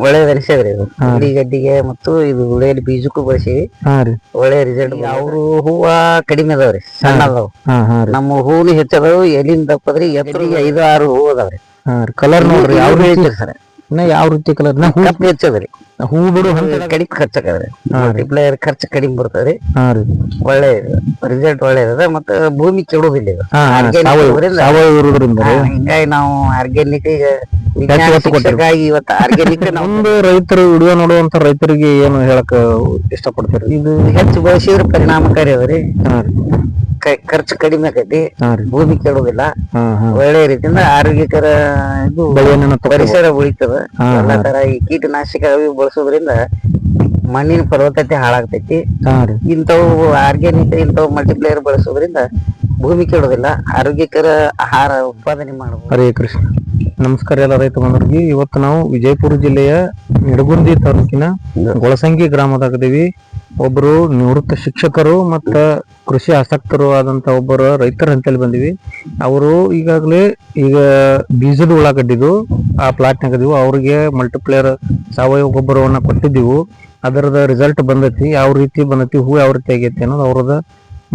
ಒಳ್ಳೇದ್ ಅನಿಸ್ಯದ್ರಿ ಇದು ಉಳ್ಳಿ ಗಡ್ಡಿಗೆ ಮತ್ತು ಇದು ಉಳ್ಳಿಗಡ್ಡಿ ಬೀಜಕ್ಕೂ ಬಳಸಿವಿ. ಹಾ ರೀ. ಒಳ್ಳೆ ರಿಸಲ್ಟ್ ಅವರು ಹೂವ ಕಡಿಮೆ ಅದಾವ್ರಿ ಸಣ್ಣ ಅದಾವ್. ಹಾ ಹಾ ರೀ. ನಮ್ಮ ಹೂವು ಹೆಚ್ಚದಾವು ಎಲ್ಲಿಂದ ದಪ್ಪದ್ರಿ ಎತ್ತರಿಗೆ ಐದು ಆರು ಹೂ ಅದಾವ್ರಿ ಹಾ ರೀ. ಕಲರ್ ನೋಡ್ರಿ ಯಾವ ರೀತಿ ಸರ್ ಇನ್ನ ಯಾವ ರೀತಿ ಕಲರ್ ನಾ ಹೂ ಹೆಚ್ಚದರಿ ಹೂ ಬಿಡು ಕಡಿಮೆ ಖರ್ಚಾಗದ್ರಿ ಮಲ್ಟಿಪ್ಲೈಯರ್ ಖರ್ಚು ಕಡಿಮೆ ಬರ್ತದ್ರಿ ಹಾ ರೀ. ಒಳ್ಳೆ ರಿಸಲ್ಟ್ ಒಳ್ಳೇದದ ಮತ್ತ ಭೂಮಿ ಕೆಡೋದಿಲ್ಲ ಇದು. ಹಾ ಹಾ, Organic ಸಾವಯವ ಸಾವಯವ ಇರೋದ್ರಿಂದ ಹಾ, ಹಿಂಗಾಗಿ ನಾವು ಆರ್ಗ್ಯಾನಿಕ್ ಈಗ. ಶಿಕ್ಷಕರಾಗಿ ಇವತ್ತು ಆರ್ಗ್ಯಾನಿಕ್ ನಮ್ದು ರೈತರು ವಿಡಿಯೋ ನೋಡುವಂತ ರೈತರಿಗೆ ಏನು ಹೇಳಕ್ ಇಷ್ಟಪಡ್ತೀರಿ? ಇದು ಹೆಚ್ಚು ಬಳಸಿದ್ರೆ ಪರಿಣಾಮಕಾರಿ ಅದರಿ ಖರ್ಚು ಕಡಿಮೆ ಆಕೈತಿ. ಭೂಮಿ ಕೆಡುದಿಲ್ಲ ಒಳ್ಳೆ ರೀತಿಯಿಂದ ಆರೋಗ್ಯಕರ ಇದು ಪರಿಸರ ಉಳಿತದ. ಎಲ್ಲಾ ತರ ಈ ಕೀಟನಾಶಕ ಬಳಸೋದ್ರಿಂದ ಮಣ್ಣಿನ ಫಲವತ್ತತೆ ಹಾಳಾಗ್ತೈತಿ. ಇಂಥವು ಆರ್ಗ್ಯಾನಿಕ್ ಇಂಥವು ಮಲ್ಟಿಪ್ಲೇಯರ್ ಬಳಸೋದ್ರಿಂದ ಭೂಮಿ ಕೆಡೋದಿಲ್ಲ ಆರೋಗ್ಯಕರ ಆಹಾರ ಉತ್ಪಾದನೆ ಮಾಡಬಹುದು. ಹರೇ ಕೃಷ್ಣ. ನಮಸ್ಕಾರ ಎಲ್ಲ ರೈತ ಬಂಧುಗಳಿಗೆ ಇವತ್ತು ನಾವು ವಿಜಯಪುರ ಜಿಲ್ಲೆಯ ನಿಡಗುಂದಿ ತಾಲೂಕಿನ ಗೊಳಸಂಗಿ ಗ್ರಾಮದಾಗದೀವಿ ಒಬ್ಬರು ನಿವೃತ್ತ ಶಿಕ್ಷಕರು ಮತ್ತ ಕೃಷಿ ಆಸಕ್ತರು ಆದಂತ ಒಬ್ಬರು ರೈತರ ಅಂತೇಳಿ ಬಂದಿವಿ. ಅವರು ಈಗಾಗಲೇ ಈಗ ಬೀಜದ ಉಳ್ಳಾಗಡ್ಡಿದು ಆ ಪ್ಲಾಟ್ನಾಗದೀವಿ ಅವರಿಗೆ ಅವ್ರಿಗೆ ಮಲ್ಟಿಪ್ಲೇಯರ್ ಸಾವಯವ ಗೊಬ್ಬರವನ್ನ ಕೊಟ್ಟಿದ್ದೀವಿ. ಅದರದ ರಿಸಲ್ಟ್ ಬಂದೈತಿ. ಯಾವ ರೀತಿ ಬಂದೈತಿ ಹೂ ಯಾವ ರೀತಿ ಆಗೈತಿ ಅನ್ನೋದು ಅವ್ರದ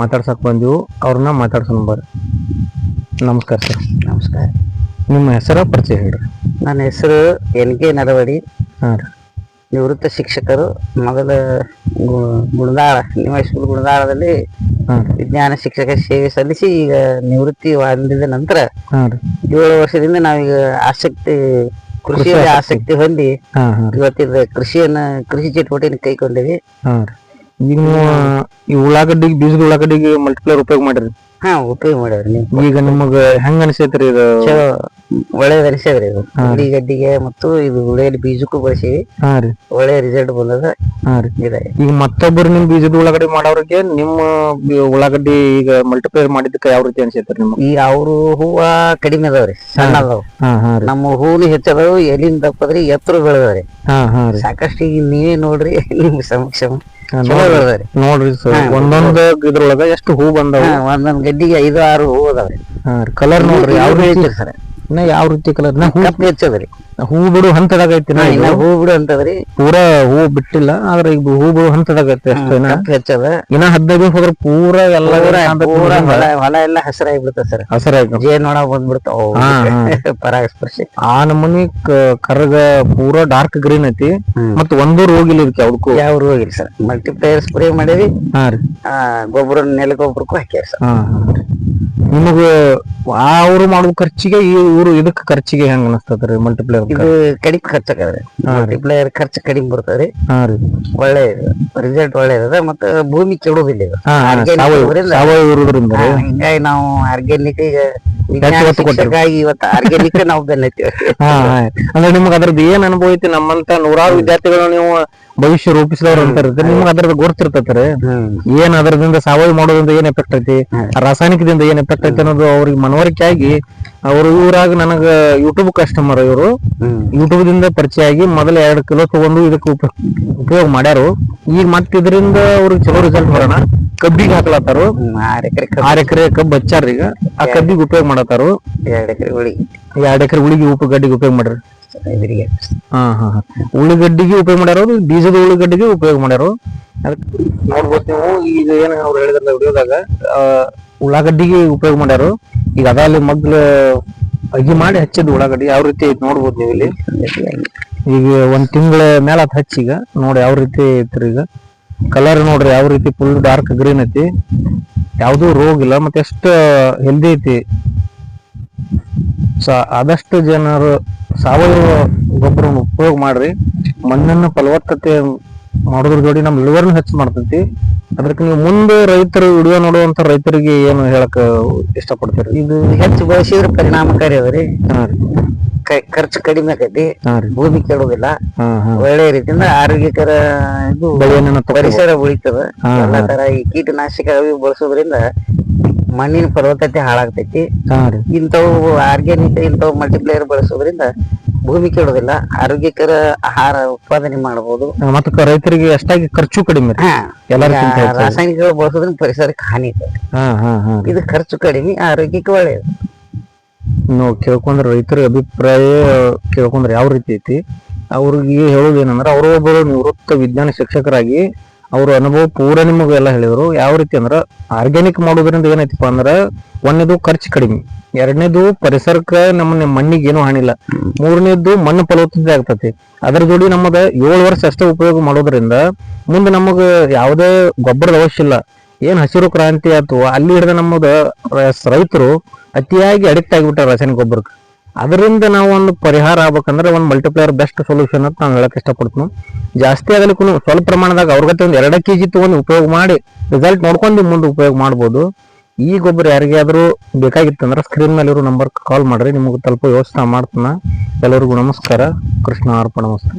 ಮಾತಾಡ್ಸಕ್ ಬಂದಿವು. ಅವ್ರನ್ನ ಮಾತಾಡ್ಸೋಣ ಬರ್ರಿ ನಮಸ್ಕಾರ ಸರ್. ನಮಸ್ಕಾರ. ನಿಮ್ಮ ಹೆಸರ ಪರಿಚಯ ಹೇಳ್ರಿ. ನನ್ನ ಹೆಸರು ಎನ್ ಕೆ ನರವಡಿ ಹಾಂ ರೀ. ನಿವೃತ್ತ ಶಿಕ್ಷಕರು ಮೊದಲ ಗು- ಗುಣದಾಳ ಸ್ಕೂಲ್ ಗುಣದಾಳದಲ್ಲಿ ಹಾ ರೀ. ವಿಜ್ಞಾನ ಶಿಕ್ಷಕ ಸೇವೆ ಸಲ್ಲಿಸಿ ಈಗ ನಿವೃತ್ತಿ ಹೊಂದಿದ ನಂತರ ಹಾಂ ರೀ. ಏಳು ವರ್ಷದಿಂದ ನಾವೀಗ ಆಸಕ್ತಿ ಕೃಷಿಯಲ್ಲಿ ಆಸಕ್ತಿ. ಹೊಂದಿ ಇವತ್ತಿದ ಹಾ ರೀ. ಇವತ್ತಿನ ಕೃಷಿಯನ್ನ ಕೃಷಿ ಚಟುವಟಿಕೆ ಕೈಗೊಂಡಿವಿ. ಹಾಂ ರೀ. ಈಗ ನೀವು ಈ ಉಳ್ಳಾಗಡ್ಡಿಗೆ ಬೀಜದ ಉಳ್ಳಾಗಡ್ಡಿಗೆ ಮಲ್ಟಿಪ್ಲರ್ ಉಪಯೋಗ ಮಾಡಿರಿ. ಹಾ ಉಪಯೋಗ ಮಾಡ್ಯಾವ್ರಿ ನೀವು. ಈಗ ನಿಮಗ ಹೆಂಗ ಅನಿಸೈತ್ರಿ ಇದು? ಚಲೋ ಒಳ್ಳೇದ್ ಅನಿಸ್ಯದ್ರಿ ಇದು. ಉಳ್ಳಿಗಡ್ಡಿಗೆ ಮತ್ತು ಇದು ಉಳಿಯಲ್ಲಿ ಬೀಜಕ್ಕೂ ಬಳಸಿವಿ. ಹಾ ರೀ. ಒಳ್ಳೆ ರಿಸಲ್ಟ್ ಬಂದದ. ಹಾ ರೀ. ಇದೆ. ಈಗ ಮತ್ತೊಬ್ಬರು ನಿಮ್ ಬೀಜದ ಉಳ್ಳಾಗಡ್ಡಿ ಮಾಡೋರಿಗೆ ನಿಮ್ಮ ಬಿ- ಉಳ್ಳಾಗಡ್ಡಿ ಈಗ ಮಲ್ಟಿಪ್ಲೈ ಮಾಡಿದ್ದಕ್ಕೆ ಯಾವ ರೀತಿ ಅನ್ಸೈತ್ರಿ ನಿಮ್ಗೆ? ಈ ಅವ್ರು ಹೂವ ಕಡಿಮೆ ಅದಾವ್ರಿ ಸಣ್ಣ ಅದಾವ್. ಹಾ ಹಾ ರೀ. ನಮ್ಮ ಹೂವಿನ ಹೆಚ್ಚದಾವು ಎಲಿಂದ ತಪ್ಪದ್ರಿ ಎತ್ತರ ಬೆಳೆದವ್ರಿ ಹಾ ಹಾ ರೀ. ಸಾಕಷ್ಟು ಈಗ ನೀವೇ ನೋಡ್ರಿ ನಿಮ್ ಸಮಕ್ಷ ಹಾ, ಚಲೋ ಬೆಳೆದವ್ರಿ ನೋಡ್ರಿ ಸರ್ ಒಂದೊಂದು ಇದ್ರೊಳಗ ಎಷ್ಟು ಹೂ ಬಂದಾವ? ಒಂದೊಂದ್ ಗಡ್ಡಿಗೆ ಐದು ಆರು ಹೂ ಅದಾವ್ರಿ ಕಲರ್ ನೋಡ್ರಿ ಯಾವ ರೀತಿ ಐತ್ರಿ ಸರ್ ಇನ್ನ ಯಾವ ರೀತಿ ಕಲರ್ ನಾ ಹೂ ಕಪ್ಪು ಹೆಚ್ಚದರಿ ಹೂ ಬಿಡು ಹಂತದಾಗ ಐತಿ ನಾ ಇನ್ನ ಹೂ ಬಿಡು ಅಂತದ್ರಿ ಪೂರಾ ಹೂ ಬಿಟ್ಟಿಲ್ಲ ಆದ್ರೆ ಈಗ ಹೂ ಬಿಡು ಹಂತದಾಗ ಐತಿ ಅಷ್ಟೇ ಕಪ್ಪು ಹೆಚ್ಚದ ಇನ್ನ ಹದಿನೈದು ದಿವಸ ಹೋದ್ರ ಪೂರಾ ಎಲ್ಲ ಪೂರ ಹೊಲ ಎಲ್ಲ ಹಸಿರಾಗಿ ಬಿಡ್ತದ. ಸರ್ ಹಸಿರಾಗಿ ಜೇನ್ ಒಣ ಬಂದ್ಬಿಡ್ತಾವ ಪರಾಗಸ್ಪರ್ಶ. ಆ ನಮೂನಿ ಕರಗ ಪೂರಾ ಡಾರ್ಕ್ ಗ್ರೀನ್ ಐತಿ. ಮತ್ತ ಒಂದು ರೋಗಿಲ್ಲ ಇದಕ್ಕೆ ಯಾವ್ದಕ್ಕೂ. ಯಾವ ಹೋಗಿಲ್ಲ ಸರ್. ಮಲ್ಟಿಪ್ಲೇಯರ್ ಸ್ಪ್ರೇ ಮಾಡೇವಿ. ಹಾ ರೀ. ಆ, ಗೊಬ್ಬರ ನೆಲ ಗೊಬ್ಬರಕ್ಕೂ ಹಾಕ್ಯಾರ ಸರ್. ನಿಮಗ ಆ ಅವ್ರು ಮಾಡುವ ಖರ್ಚಿಗೆ ಈ ಊರು ಇದಕ್ ಖರ್ಚಿಗೆ ಹೆಂಗ್ ಅನಸ್ತದ್ರಿ ಮಲ್ಟಿಪ್ಲೇಯರ್ ಇದು ಕಡಿಮೆ ಖರ್ಚಾಗದ್ರಿ ಮಲ್ಟಿಪ್ಲೇಯರ್ ಖರ್ಚು ಕಡಿಮೆ ಬರ್ತದ್ರಿ ಒಳ್ಳೆ ರಿಸಲ್ಟ್ ಒಳ್ಳೆ ಒಳ್ಳೇದದ ಮತ್ತ ಭೂಮಿ ಕೆಡೋದಿಲ್ಲ ಇದು ಹಿಂಗಾಗಿ ನಾವು ಆರ್ಗ್ಯಾನಿಕ್ ಈಗ ಇವತ್ತು ಆರ್ಗ್ಯಾನಿಕ್ ನಾವು ಹಾ. ಅಂದ್ರೆ ನಿಮ್ಗೆ ಅದ್ರದ್ದು ಏನ್ ಅನುಭವ ಐತಿ ನಮ್ಮಂತ ನೂರಾರು ವಿದ್ಯಾರ್ಥಿಗಳು ನೀವು ಭವಿಷ್ಯ ರೂಪಿಸಿದವ್ರು ನಿಮ್ಗೆ ಅದ್ರದ ಗೊತ್ತಿರ್ತೈತ್ರಿ. ಏನ್ ಅದರದಿಂದ ಸಾವಯವ ಮಾಡೋದ್ರಿಂದ ಏನ್ ಎಫೆಕ್ಟ್ ಐತಿ? ರಾಸಾಯನಿಕದಿಂದ ಏನ್ ಎಫೆಕ್ಟ್ ಐತಿ ಅನ್ನೋದು ಅವ್ರಿಗೆ ಮನವರಿಕೆ ಆಗಿ ಅವರು ಊರಾಗ ನನಗ ಯೂಟ್ಯೂಬ್ ಕಸ್ಟಮರ್ ಇವರು. ಯೂಟ್ಯೂಬ್ ದಿಂದ ಪರಿಚಯ ಆಗಿ ಮೊದಲ ಎರಡ್ ಕಿಲೋ ತಗೊಂಡು ಇದಕ್ಕೆ ಉಪ- ಉಪಯೋಗ ಮಾಡ್ಯಾರು. ಈಗ ಮತ್ತೆ ಇದರಿಂದ ಅವ್ರಿಗೆ ಚಲೋ ರಿಸಲ್ಟ್ ಬರೋಣ ಕಬ್ಬಿಗೆ ಹಾಕ್ಲತ್ತಾರು. ಹ್ಮ್ ಆರ್ ಎಕರೆ ಆರ್ ಎಕರೆ ಕಬ್ಬು ಹಚ್ಚಾರ ಈಗ. ಆ ಕಬ್ಬಿಗೆ ಉಪಯೋಗ ಮಾಡತ್ತಾರು. ಎರಡ್ ಎಕರೆ ಉಳಿಗೆ ಎರಡ್ ಎಕರೆ ಉಳಿಗೆ ಉಪ ಗಡ್ಡಿಗೆ ಉಪಯೋಗ ಮಾಡ್ರಿ ಎದುರಿಗೆ ಹಾ ಹಾ ಹಾ. ಉಳ್ಳಾಗಡ್ಡಿಗೆ ಉಪಯೋಗ ಮಾಡ್ಯಾರ ಬೀಜದ ಉಳ್ಳಾಗಡ್ಡಿಗೆ ಉಪಯೋಗ ಮಾಡ್ಯಾರ ಅದಕ್ಕೆ ನೋಡ್ಬೋದು ನೀವು. ಈಗ ಏನ ಅವ್ರು ಹೇಳಿದ್ರಲ್ಲ ವಿಡಿಯೋದಾಗ ಉಳ್ಳಾಗಡ್ಡಿಗೆ ಉಪಯೋಗ ಮಾಡ್ಯಾರ. ಈಗ ಅದಲ್ಲಿ ಮೊದ್ಲು ಅಗಿ ಮಾಡಿ ಹಚ್ಚಿದ್ ಉಳ್ಳಾಗಡ್ಡಿ. ಯಾವ ರೀತಿ ಐತಿ ನೋಡ್ಬೋದು ನೀವು ಇಲ್ಲಿ? ಈಗ ಒಂದ್ ತಿಂಗಳ ಮೇಲೆ ಅದ್ ಹಚ್ಚೀಗ ನೋಡಿ ಯಾವ ರೀತಿ ಐತ್ರಿ ಈಗ. ಕಲರ್ ನೋಡ್ರಿ ಯಾವ ರೀತಿ ಫುಲ್ ಡಾರ್ಕ್ ಗ್ರೀನ್ ಐತಿ. ಯಾವ್ದು ರೋಗ ಇಲ್ಲ ಮತ್ತೆ ಎಷ್ಟು ಹೆಲ್ದಿ ಐತಿ. ಸೊ ಆದಷ್ಟು ಜನರು ಸಾವಯವ ಗೊಬ್ಬರವನ್ನು ಉಪಯೋಗ ಮಾಡ್ರಿ. ಮಣ್ಣನ್ನು ಫಲವತ್ತತೆ ಮಾಡೋದ್ರ ಜೋಡಿ ನಮ್ ಲಿವರ್ನ ಹೆಚ್ಚು ಮಾಡ್ತೈತಿ. ಅದಕ್ಕೆ ನೀವು ಮುಂದೆ ರೈತರು ವಿಡಿಯೋ ನೋಡುವಂತ ರೈತರಿಗೆ ಏನು ಹೇಳಕ್ ಇಷ್ಟಪಡ್ತೀರಿ? ಇದು ಹೆಚ್ಚು ಬಳಸಿದ್ರೆ ಪರಿಣಾಮಕಾರಿ ಅದರಿ ಹಾ ರೀ. ಖರ್ಚು ಕಡಿಮೆ ಆಕೈತಿ. ಹಾ ರೀ. ಭೂಮಿ ಕೆಡೋದಿಲ್ಲ. ಹಾ ಹಾ. ಒಳ್ಳೆ ರೀತಿಯಿಂದ ಆರೋಗ್ಯಕರ ಇದು ಬೆಳೆಯನ್ನ ಪರಿಸರ ಉಳಿತದ. ಹಾ, ಎಲ್ಲಾ ತರ ಈ ಕೀಟನಾಶಕ ಅವು ಬಳಸೋದ್ರಿಂದ ಮಣ್ಣಿನ ಫಲವತ್ತತೆ ಹಾಳಾಗ್ತೈತಿ. ಹಾ ರೀ. ಇಂಥವು ಆರ್ಗ್ಯಾನಿಕ್ ಇಂಥವು ಮಲ್ಟಿಪ್ಲೇಯರ್ ಬಳಸೋದ್ರಿಂದ ಭೂಮಿ ಕೆಡೋದಿಲ್ಲ ಆರೋಗ್ಯಕರ ಆಹಾರ ಉತ್ಪಾದನೆ ಮಾಡಬಹುದು ಮತ್ತ ರೈತರಿಗೆ ಅಷ್ಟಾಗಿ ಖರ್ಚು ಕಡಿಮೆ ರಾಸಾಯನಿಕ ಹಾ ಎಲ್ಲರಿಗಿಂತ ಈಗ ಹೆಚ್ಚಾಗಿ. ರಾಸಾಯನಿಕಗಳು ಬಳಸೋದ್ರಿಂದ ಪರಿಸರಕ್ಕೆ ಹಾನಿ ಇದೆ ಹಾ ಹಾ ಹಾ ಇದು ಖರ್ಚು ಕಡಿಮೆ ಆರೋಗ್ಯಕ್ಕೆ ಒಳ್ಳೆಯದು ನಾವು ಕೇಳ್ಕೊಂಡ್ರೆ ರೈತರ ಅಭಿಪ್ರಾಯ ಕೇಳ್ಕೊಂಡ್ರೆ ಯಾವ ರೀತಿ ಐತಿ? ಅವ್ರಿಗೆ ಹೇಳೋದು ಏನಂದ್ರೆ ಅವರು ಒಬ್ಬರು ನಿವೃತ್ತ ವಿಜ್ಞಾನ ಶಿಕ್ಷಕರಾಗಿ ಅವ್ರ ಅನುಭವ ಪೂರ ನಿಮಗೆ ಎಲ್ಲ ಹೇಳಿದ್ರು. ಯಾವ ರೀತಿ ಅಂದ್ರೆ ಆರ್ಗ್ಯಾನಿಕ್ ಮಾಡೋದ್ರಿಂದ ಏನೈತಿಪ್ಪ ಅಂದ್ರೆ ಒಂದನೇದು ಖರ್ಚು ಕಡಿಮೆ, ಎರಡನೇದು ಪರಿಸರಕ್ಕೆ ನಮ್ಮ ಮಣ್ಣಿಗೆ ಏನು ಹಾನಿಲ್ಲ, ಮೂರನೇದು ಮಣ್ಣು ಫಲವತ್ತತೆ ಆಗ್ತತಿ. ಅದ್ರ ಜೋಡಿ ನಮ್ಮದ ಏಳು ವರ್ಷ ಅಷ್ಟೇ ಉಪಯೋಗ ಮಾಡೋದ್ರಿಂದ ಮುಂದೆ ನಮಗ ಯಾವುದೇ ಗೊಬ್ಬರದ ಅವಶ್ಯ ಇಲ್ಲ. ಏನ್ ಹಸಿರು ಕ್ರಾಂತಿ ಆಯ್ತು ಅಲ್ಲಿ ಹಿಡಿದ ನಮ್ಮದ ರೈತರು ಅತಿಯಾಗಿ ಅಡಿಕ್ಟ್ ಆಗಿಬಿಟ್ಟಾರ ರಾಸಾಯನಿಕ ಗೊಬ್ಬರಕ್ಕೆ. ಅದರಿಂದ ನಾವು ಒಂದು ಪರಿಹಾರ ಆಗ್ಬೇಕಂದ್ರೆ ಒಂದು ಮಲ್ಟಿಪ್ಲೇಯರ್ ಬೆಸ್ಟ್ ಸೊಲ್ಯೂಷನ್ ಅಂತ ನಾನು ಹೇಳಕ್ ಇಷ್ಟಪಡ್ತೀನಿ ಜಾಸ್ತಿ ಆಗಲಿಕ್ಕೂ ಸ್ವಲ್ಪ ಪ್ರಮಾಣದಾಗ ಅವ್ರಿಗತ್ತೆ ಒಂದು ಎರಡು ಕೆ ಜಿ ತೊಗೊಂಡು ಉಪಯೋಗ ಮಾಡಿ ರಿಸಲ್ಟ್ ನೋಡ್ಕೊಂಡು ಮುಂದೆ ಉಪಯೋಗ ಮಾಡ್ಬೋದು. ಈ ಗೊಬ್ಬರ ಯಾರಿಗಾದರೂ ಬೇಕಾಗಿತ್ತಂದ್ರೆ ಸ್ಕ್ರೀನ್ ಮೇಲೆ ಇರೋ ನಂಬರ್ ಕಾಲ್ ಮಾಡ್ರಿ, ನಿಮಗೆ ತಲುಪೋ ವ್ಯವಸ್ಥೆ ಮಾಡ್ತಾನ. ಎಲ್ಲರಿಗೂ ನಮಸ್ಕಾರ. ಕೃಷ್ಣ ಅರ್ಪಣ ಮಸ್ತು